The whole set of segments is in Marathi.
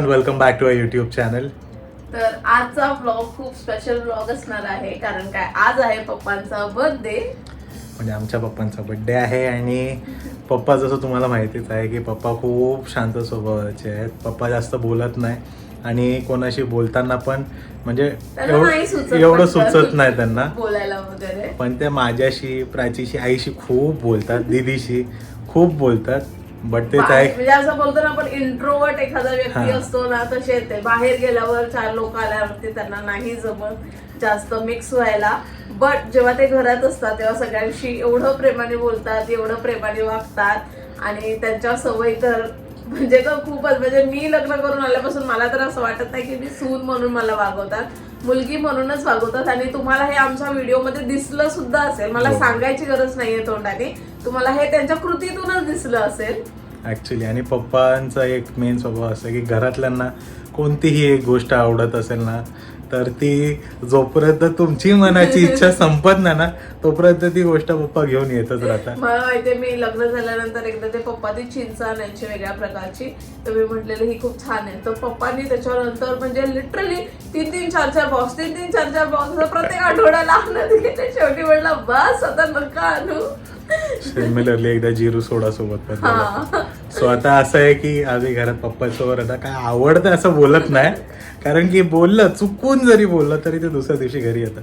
And welcome back to a YouTube channel तर आजचा ब्लॉग खूप स्पेशल ब्लॉग असणार आहे कारण काय आज आहे पप्पांचा बर्थडे म्हणजे आमच्या पप्पांचा बड्डे आहे आणि पप्पा जसं तुम्हाला माहितीच आहे की पप्पा खूप शांत स्वभावाचे आहेत. पप्पा जास्त बोलत नाही आणि कोणाशी बोलताना पण म्हणजे त्यांना नाही सुचत एवढं पटकन सुचत नाही त्यांना. बोलायला वगैरे. पण ते माझ्याशी प्राचीशी आईशी खूप बोलतात दिदीशी खूप बोलतात. बट तेच आहे म्हणजे असं बोलतो ना आपण इंट्रोवर्ट एखादा व्यक्ती. असतो ना तसे ते बाहेर गेल्यावर चार लोक आल्यावरती त्यांना नाही जमत जास्त मिक्स व्हायला. बट जेव्हा ते घरात असतात तेव्हा सगळ्यांशी एवढं प्रेमाने बोलतात एवढं प्रेमाने वागतात आणि त्यांच्या सवयी तर म्हणजे तर खूपच. म्हणजे मी लग्न करून आल्यापासून मला तर असं वाटत नाही की मी सून म्हणून मला वागवतात. मुलगी म्हणूनच वागवतात आणि तुम्हाला हे आमच्या व्हिडिओमध्ये दिसलं सुद्धा असेल. मला हो. सांगायची गरज नाहीये तोंडाने. तुम्हाला हे त्यांच्या कृतीतूनच दिसलं असेल. ऍक्च्युली आणि पप्पांचा एक मेन स्वभाव असं की घरातल्यांना कोणतीही एक गोष्ट आवडत असेल ना तर ती जोपर्यंत तुमची मनाची इच्छा संपत नाही ना तोपर्यंत ती गोष्ट पप्पा घेऊन येतच राहतात. मला माहितीये मी लग्न झाल्यानंतर एकदा ते पप्पा ती चिंच आणायची वेगळ्या प्रकारची. तर मी म्हटलेलं ही खूप छान आहे. तर पप्पांनी त्याच्यानंतर म्हणजे लिटरली तीन तीन चार चार बॉक्स तीन तीन चार चार बॉक्स प्रत्येक आठवड्याला आणत शेवटी म्हटलं बस आता नका आणू. सिमिलरली एकदा जिरू सोडा सोबत पण सो आता असं आहे की आम्ही घरात पप्पासोबत आता काय आवडतं असं बोलत नाही. कारण की बोललं चुकून जरी बोललं तरी ते दुसऱ्या दिवशी घरी येतात.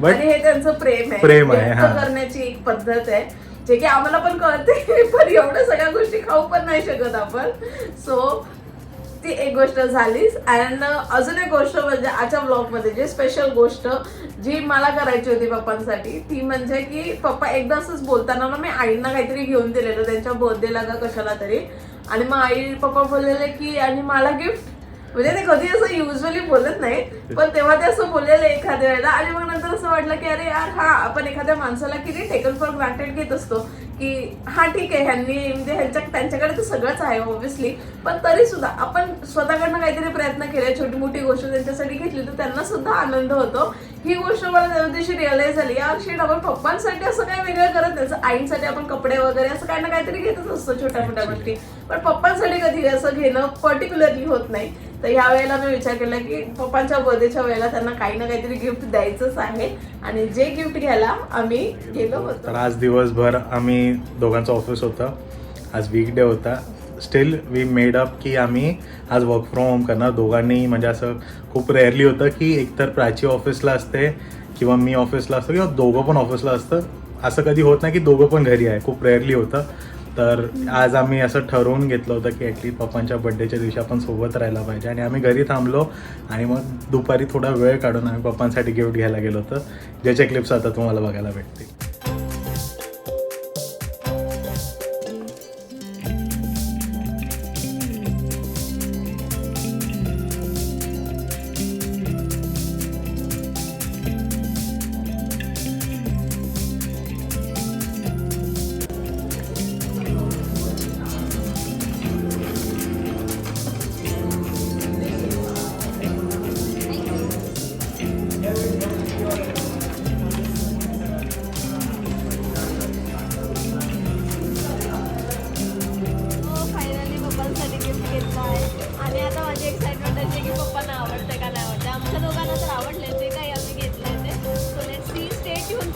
बट हे त्यांचं प्रेम आहे. प्रेम आहे, हा. करण्याची एक पद्धत आहे. जे की आम्हाला पण कळते पण एवढ्या सगळ्या गोष्टी खाऊ पण नाही शकत आपण. सो ती एक गोष्ट झालीच. अँड uh, अजून एक गोष्ट म्हणजे आजच्या ब्लॉगमध्ये जी स्पेशल गोष्ट जी मला करायची होती पप्पांसाठी ती म्हणजे की पप्पा एकदा असंच बोलताना ना मी आईंना काहीतरी घेऊन दिलेलं त्यांच्या बर्थडेला का कशाला तरी. आणि मग आई पप्पा बोललेले की आणि मला गिफ्ट म्हणजे ते कधी असं युजली बोलत नाही पण तेव्हा ते असं बोललेलं एखाद्या वेळेला. आणि मग नंतर असं वाटलं की अरे यार हा आपण एखाद्या माणसाला किती टेकन फॉर ग्रांटेड घेत असतो. की हा ठीक आहे ह्यांनी म्हणजे ह्यांच्या त्यांच्याकडे तर सगळंच आहे ऑब्व्हियसली पण तरी सुद्धा आपण स्वतःकडनं काहीतरी प्रयत्न केले छोटी मोठी गोष्ट त्यांच्यासाठी घेतली तर त्यांना सुद्धा आनंद होतो. ही गोष्ट मला त्या दिवशी रिअलाईज झाली. या शेट आपण पप्पांसाठी असं काही वेगळं करत नाही. जसं आईंसाठी आपण कपडे वगैरे असं काही ना काहीतरी घेतच असतो छोट्या मोठ्या गोष्टी. पण पप्पांसाठी कधी असं घेणं पर्टिक्युलरली होत नाही. तर ह्या वेळेला मी विचार केला की पप्पांच्या बर्थडेच्या वेळेला त्यांना काही ना काहीतरी गिफ्ट द्यायचंच आहे. आणि जे गिफ्ट घ्यायला आम्ही गेलो तर आज दिवसभर आम्ही दोघांचं ऑफिस होतं. आज वीकडे होता. स्टील वी मेड अप की आम्ही आज वर्क फ्रॉम होम करणार. दोघांनी म्हणजे असं खूप रेअरली होतं की एकतर प्राची ऑफिसला असते किंवा मी ऑफिसला असतो किंवा दोघं पण ऑफिसला असतं. असं कधी होत नाही की दोघं पण घरी आहे. खूप रेअरली होतं. तर आज आम्ही असं ठरवून घेतलं होतं की ॲटलीस्ट पप्पांच्या बड्डेच्या दिवशी आपण सोबत राहायला पाहिजे. आणि आम्ही घरी थांबलो आणि मग दुपारी थोडा वेळ काढून आम्ही पप्पांसाठी गिफ्ट घ्यायला गेलो होतं. ज्याचे क्लिप्स आता तुम्हाला बघायला भेटतील.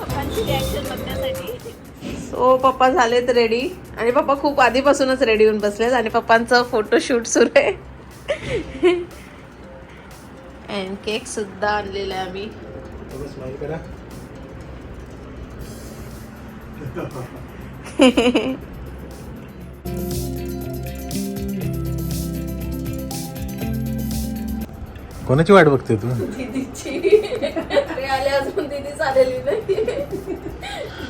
पप्पांची रिॲक्शन बघण्यासाठी. सो पप्पा झालेत रेडी आणि पप्पा खूप आधीपासूनच रेडी होऊन बसलेत आणि पप्पांचं फोटोशूट सुरू आहे. अँड केक सुद्धा आणलेला आहे आम्ही. कोणाची वाट बघते तू? दीदीची. मी आले अजून दीदी चाललेली नाही.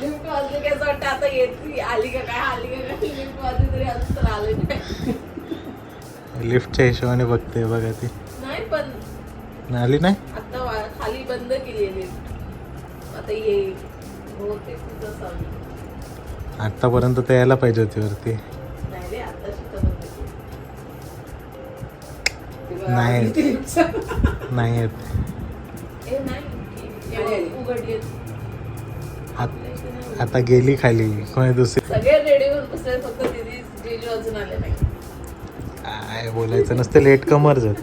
लिफ्ट वाजली काय असं वाटतं आता येत आली का काय? आली का काय? लिफ्ट वाजली तरी अजून तर आले नाही. लिफ्टच्या हिशोबाने बघते बघा ती. नाही पण आली नाही? आता वा- खाली बंद केली आहे लिफ्ट आता येईल. बहुतेक तिथं असावी. आतापर्यंत तर यायला पाहिजे होती वरती. नाही. नाही येत. आत- आता गेली खाली. कोणी दुसरी सगळे रेडी होऊन बसले फक्त दीदी जीजू अजून आले नाही. काय बोलायचं? नसतं लेट कमर जात.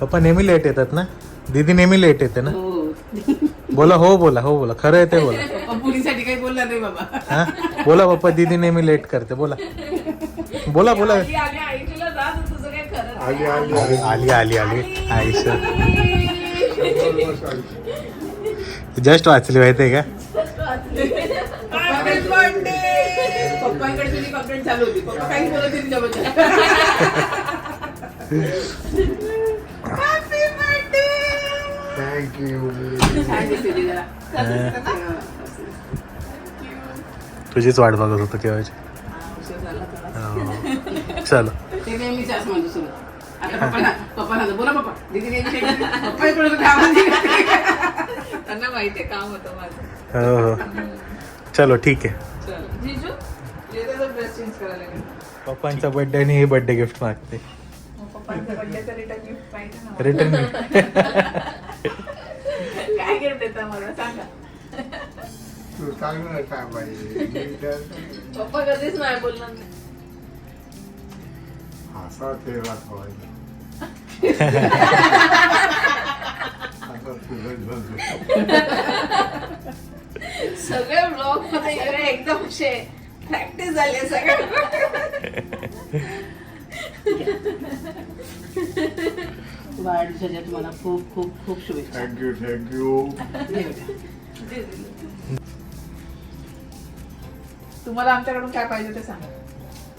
पप्पा नेहमी लेट येतात ना? दीदी नेहमी लेट येते ना? बोला हो बोला हो बोला. खरं येते बोला. काही बोलला नाही बाबा. हा? बोला पप्पा दीदी नेहमी लेट करते. बोला. बोला बोला. आली आली आई नाही. आली आली. आली आयुष्य जस्ट वाचली माहितीये का? Happy birthday! पप्पांकडे तुझी कंप्लेंट चालू होती. पप्पा काही बोलत नाही तुझ्याबद्दल. हॅपी बर्थडे छान दिसते ती जरा तुझीच वाट बघत होतो केव्हाची. चलो. बोला पप्पा. दीदी नेहमी पप्पा थोडं काम त्यांना माहिती आहे काम होतं माझं. हो हो. चलो ठीक आहे. चल. जीजू? येते ड्रेस चेंज करायला लागेल पप्पांचा बर्थडे आणि हे बर्थडे गिफ्ट मागते. पप्पांचा बर्थडेचा रिटर्न गिफ्ट पाहिजे ना. रिटर्न काय गिफ्ट देता मला सांगा. तू सांग ना काय पाहिजे पप्पा कधीच नाही बोलणार. नाही असा ठेवायचा झालं. सगळे ब्लॉगमध्ये गेले एकदम असे प्रॅक्टिस झाली आहे सगळे. वाढदिवसाच्या तुम्हाला खूप खूप खूप शुभेच्छा. थँक्यू थँक्यू तुम्हाला आमच्याकडून काय पाहिजे ते सांगा.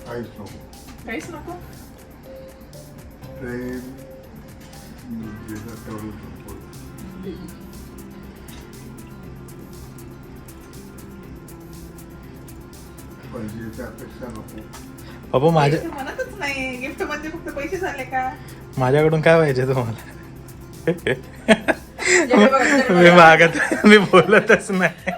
काहीच नको. काहीच नको? पप्पा माझ्या म्हणतच नाही गिफ्ट म्हणजे फक्त पैसे झाले का? माझ्याकडून काय पाहिजे तुम्हाला? मी. मागत मी बोलतच नाही.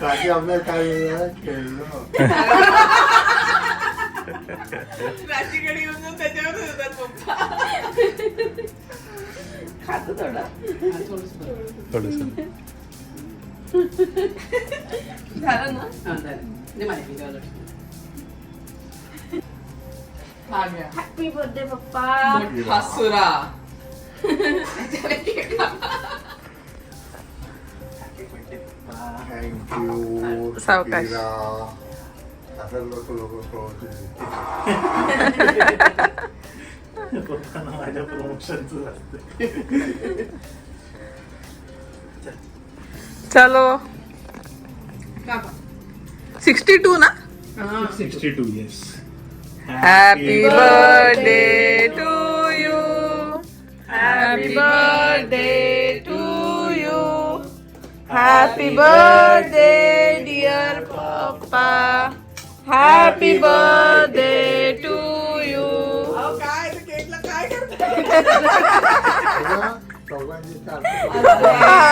बाकी आपल्याला काय वेगळं खेळलो राशीकडे येऊन जाऊन त्याच्यावर होतात पप्पा खातो थोडा हा, थोडंसं. थोडस झालं ना हा, झालं. दे मला एक द्यावं लागतं. हा घ्या. हॅपी बर्थडे पप्पा मोठा सुरा थँक्यू सावकाश. हिरा. असं लोक लोक कळवतील. माझ्या प्रमोशनच असते चलो कापा. सिक्स्टी टू ना हा. Sixty two years happy birthday to you happy birthday to you happy birthday dear papa happy birthday to you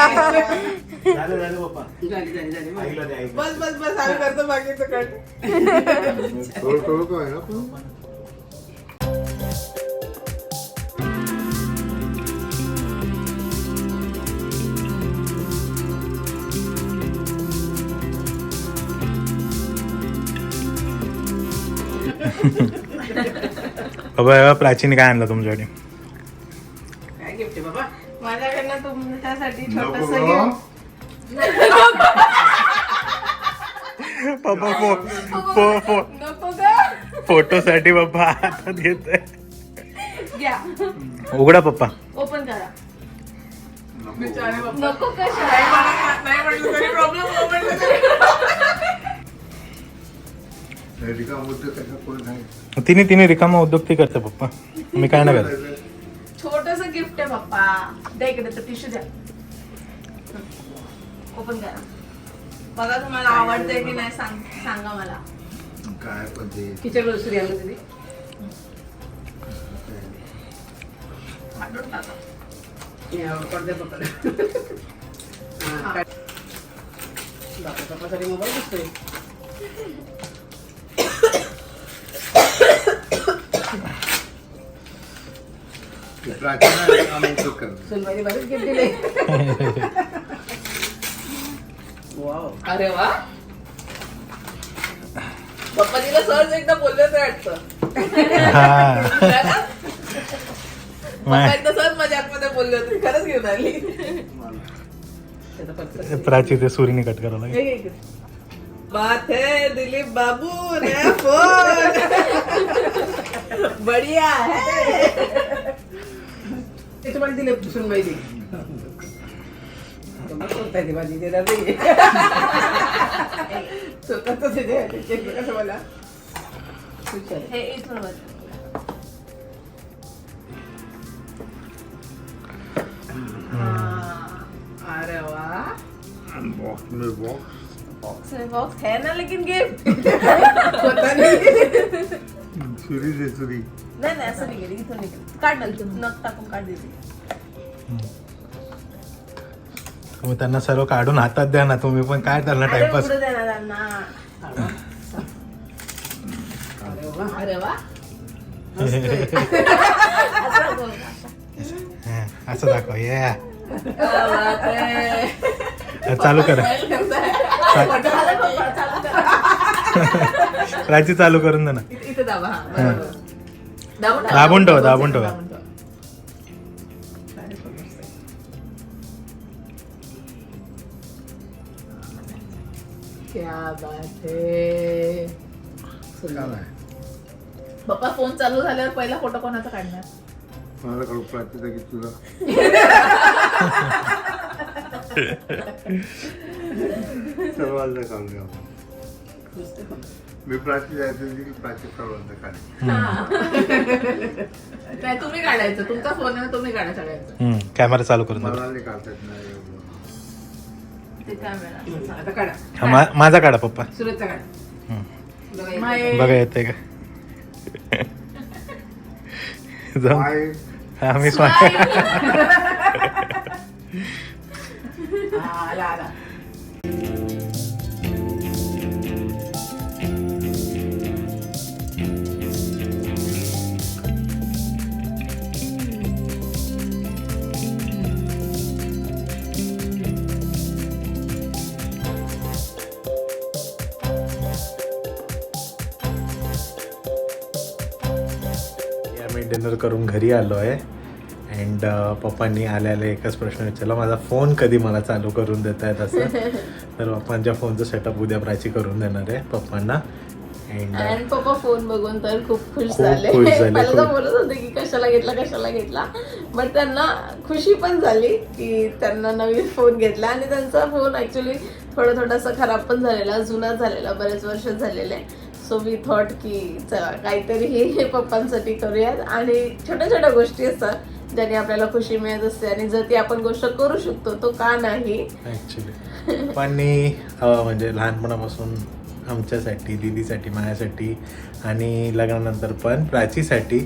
झालं झालं पप्पा. ऐकलं ते ऐकलं बस बस बस आम्ही करतो बाकीचं कट. थोडं थोडं काय ना पण. बाबा प्राचीने काय आणलं तुमच्याकडे? काय गिफ्ट आहे बाबा? माझ्याकडनं तुमच्यासाठी छोटस फो फो फो नको का फोटोसाठी पप्पा हातात घेत उघडा पप्पा. ओपन करा. नको. कशा नाही म्हटलं प्रॉब्लेम कोण नाही. तिने तिने रिकामा उद्योग ती करते पप्पा. मी काय नाही करत. छोटस गिफ्ट आहे पप्पा. द्या इकडे तर टिश्यू द्या. ओपन करा. बघा तुम्हाला आवडतंय की नाही सांग सांगा मला. काय पण ते? किचन ग्रोसरी आणलं टाका. पडदे पकड. हा, बापरे, मोबाईल दिसतोय. अरे वा. पप्पाजीला सहज एकदा बोलले तर वाटत. सहज माझ्या आतमध्ये बोलले होते खरंच घेऊन आली. प्राची ते सूर्यने कट करायला बात है दिलीप बाबू नया फोन बढ़िया है ते तुम्हाला दिले सुनबाई दिली तुम्हाला कोणता आहे माझी देणार नाही स्वतःच त्याचे कसं मला हुशार आहे. हे इथून वर. हा. अरे वा बॉक्स में बॉक्स में बॉक्स है ना लेकिन गिफ्ट स्वतः नाही. सुरी दे सुरी नाही नाही असं निघेल इथून निघेल काढ ना इथून नख टाकून काढ देते तुम्ही त्यांना सर्व काढून हातात द्या ना तुम्ही पण काय त्यांना टाइमपास उघडू दे ना त्यांना. अरे वा अरे वा. असं बोल. असं दाखव या. चालू करा. पप्पा, चालू करून दे ना. इथे इथे दाबा हा बरोबर. दाबून ठेवा. दाबून ठेवा, दाबून ठेवा. क्या बात है. पप्पा फोन चालू झाल्यावर पहिला फोटो कोणाचा काढणार? मला कळू प्राचीचा की तुला? घ्या मी प्राची जायचं की प्राची सर्वांना काढ तुम्ही काढायचं. तुमचा फोन आहे तुम्ही काढा सगळ्यांचं. कॅमेरा चालू करून मला नाही काढता येत नाही एवढं. ते कॅमेरा आता काढा. हा, मा- माझा काढा पप्पा. सुरतचा काढा. हम्म. बघा इथे. माय- बघा येते का? जाऊ. पाय हा मी स्वामी हा, आला आला. करून घरी आलो आहे. अँड पप्पांनी आल्या आल्या एकच प्रश्न विचारला माझा फोन कधी मला चालू करून देत आहेत असं? तर पप्पांच्या फोनचं सेटअप उद्या प्राची करून देणार आहे पप्पांना. अँड आणि पप्पा फोन बघून तर खूप खुश झाले. मला तर. बोलत होते की कशाला घेतला कशाला घेतला. बट त्यांना खुशी पण झाली की त्यांना नवीन फोन घेतला. आणि त्यांचा फोन ऍक्च्युली थोडा थोडासा खराब पण झालेला जुना झालेला बरेच वर्ष झालेले. सो वी थॉट की चला काहीतरी हे पप्पांसाठी करूयात. आणि छोट्या छोट्या गोष्टी असतात ज्याने आपल्याला खुशी मिळत असते आणि जर ती आपण गोष्ट करू शकतो तो का नाही? ॲक्च्युली पप्पांनी म्हणजे लहानपणापासून आमच्यासाठी दीदीसाठी माझ्यासाठी आणि लग्नानंतर पण प्राचीसाठी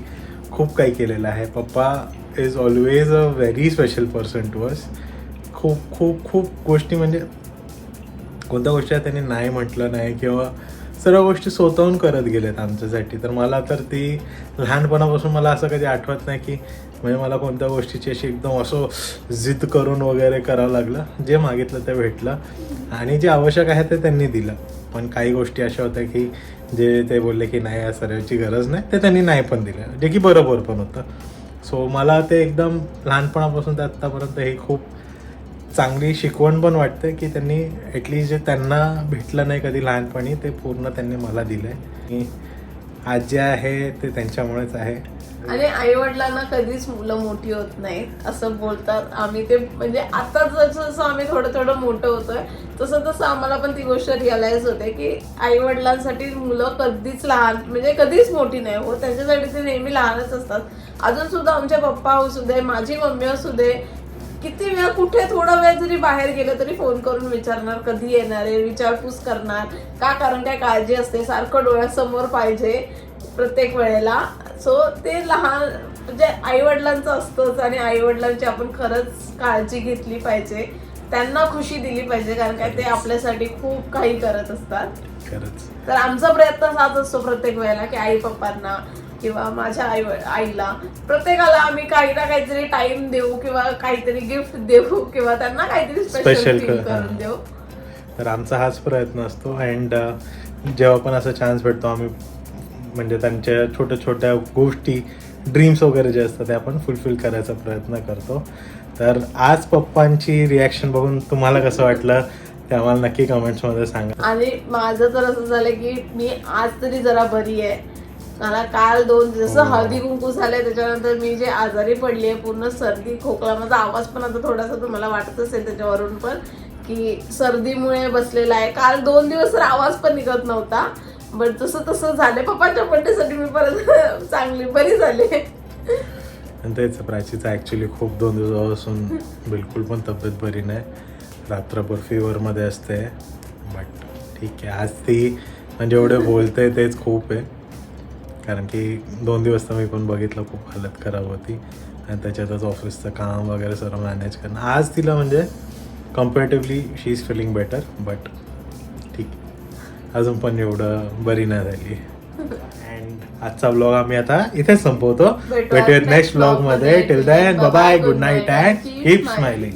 खूप काही केलेलं आहे. Papa is always a very special person to us खूप खूप खूप गोष्टी म्हणजे कोणत्या गोष्टी त्यांनी नाही म्हटलं नाही किंवा सर्व गोष्टी स्वतःहून करत गेलेत आमच्यासाठी. तर मला तर ती लहानपणापासून मला असं कधी आठवत नाही की म्हणजे मला कोणत्या गोष्टीची अशी एकदम असं जिद करून वगैरे करावं लागलं. जे मागितलं ते भेटलं. आणि जे आवश्यक आहे ते त्यांनी दिलं. पण काही गोष्टी अशा होत्या की जे ते बोलले की नाही या सर्वांची गरज नाही ते त्यांनी नाही पण दिलं. जे की बरोबर पण होतं. सो मला ते एकदम लहानपणापासून ते आत्तापर्यंत हे खूप चांगली शिकवण पण वाटते की त्यांनी ॲटलिस्ट जे त्यांना भेटलं नाही कधी लहानपणी ते पूर्ण त्यांनी मला दिलं आहे आज जे आहे ते त्यांच्यामुळेच आहे. आणि आई वडिलांना कधीच मुलं मोठी होत नाहीत असं बोलतात. आम्ही ते म्हणजे आता जसं जसं आम्ही थोडं थोडं मोठं होतोय तसं तसं आम्हाला पण ती गोष्ट रिअलाइज होते की आई वडिलांसाठी मुलं कधीच लहान म्हणजे कधीच मोठी नाही हो. त्यांच्यासाठी ते नेहमी लहानच असतात. अजून सुद्धा आमच्या पप्पा असू दे माझी मम्मी असू दे किती वेळ कुठे थोडा वेळ जरी बाहेर गेलं तरी फोन करून विचारणार कधी येणार आहे विचारपूस करणार का कारण काय काळजी असते सारखं डोळ्यासमोर पाहिजे प्रत्येक वेळेला. सो ते लहान म्हणजे आई वडिलांचं असतंच आणि आई वडिलांची आपण खरंच काळजी घेतली पाहिजे. त्यांना खुशी दिली पाहिजे कारण काय ते आपल्यासाठी खूप काही करत असतात. तर आमचा प्रयत्न हाच असतो प्रत्येक वेळेला की आई पप्पांना किंवा माझ्या आई आईला. प्रत्येकाला आम्ही काही ना काहीतरी टाइम देऊ किंवा काहीतरी गिफ्ट देऊ किंवा त्यांना काहीतरी स्पेशल कर- करून. देऊ. तर आमचा हाच प्रयत्न असतो. अँड जेव्हा पण असा चान्स भेटतो आम्ही म्हणजे त्यांच्या छोट्या छोट्या गोष्टी ड्रीम्स वगैरे जे असतात ते आपण फुलफिल करायचा प्रयत्न करतो. तर आज पप्पांची रिॲक्शन बघून तुम्हाला कसं वाटलं ते आम्हाला नक्की कमेंट्समध्ये सांगा. आणि माझं तर असं झालं की मी आज तरी जरा बरी आहे. मला काल दोन जसं हो. हळदी कुंकू झालंय त्याच्यानंतर मी जे आजारी पडली आहे पूर्ण सर्दी खोकला माझा आवाज पण आता थोडासा तुम्हाला वाटत असेल त्याच्यावरून पण की सर्दीमुळे बसलेला आहे. काल दोन दिवस तर आवाज पण निघत नव्हता बट तसं तसं झाले पप्पाच्या बड्डेसाठी मी परत चांगली बरी झाली. तेच प्राचीचं ॲक्च्युली खूप दोन दिवसापासून बिलकुल पण तब्येत बरी नाही. रात्रभर फीवरमध्ये असते. बट ठीक आहे आज ती म्हणजे एवढे बोलते तेच खूप आहे. कारण की दोन दिवस तर मी पण बघितलं खूप हालत खराब होती. आणि त्याच्यातच ऑफिसचं काम वगैरे सर्व मॅनेज करणं. आज तिला म्हणजे comparatively she is feeling better but ठीक. अजून पण एवढं बरी नाही झाली. अँड आजचा ब्लॉग आम्ही आता इथेच संपवतो. भेटूयात नेक्स्ट ब्लॉगमध्ये vlog मध्ये. Till then bye good night and keep. Smiling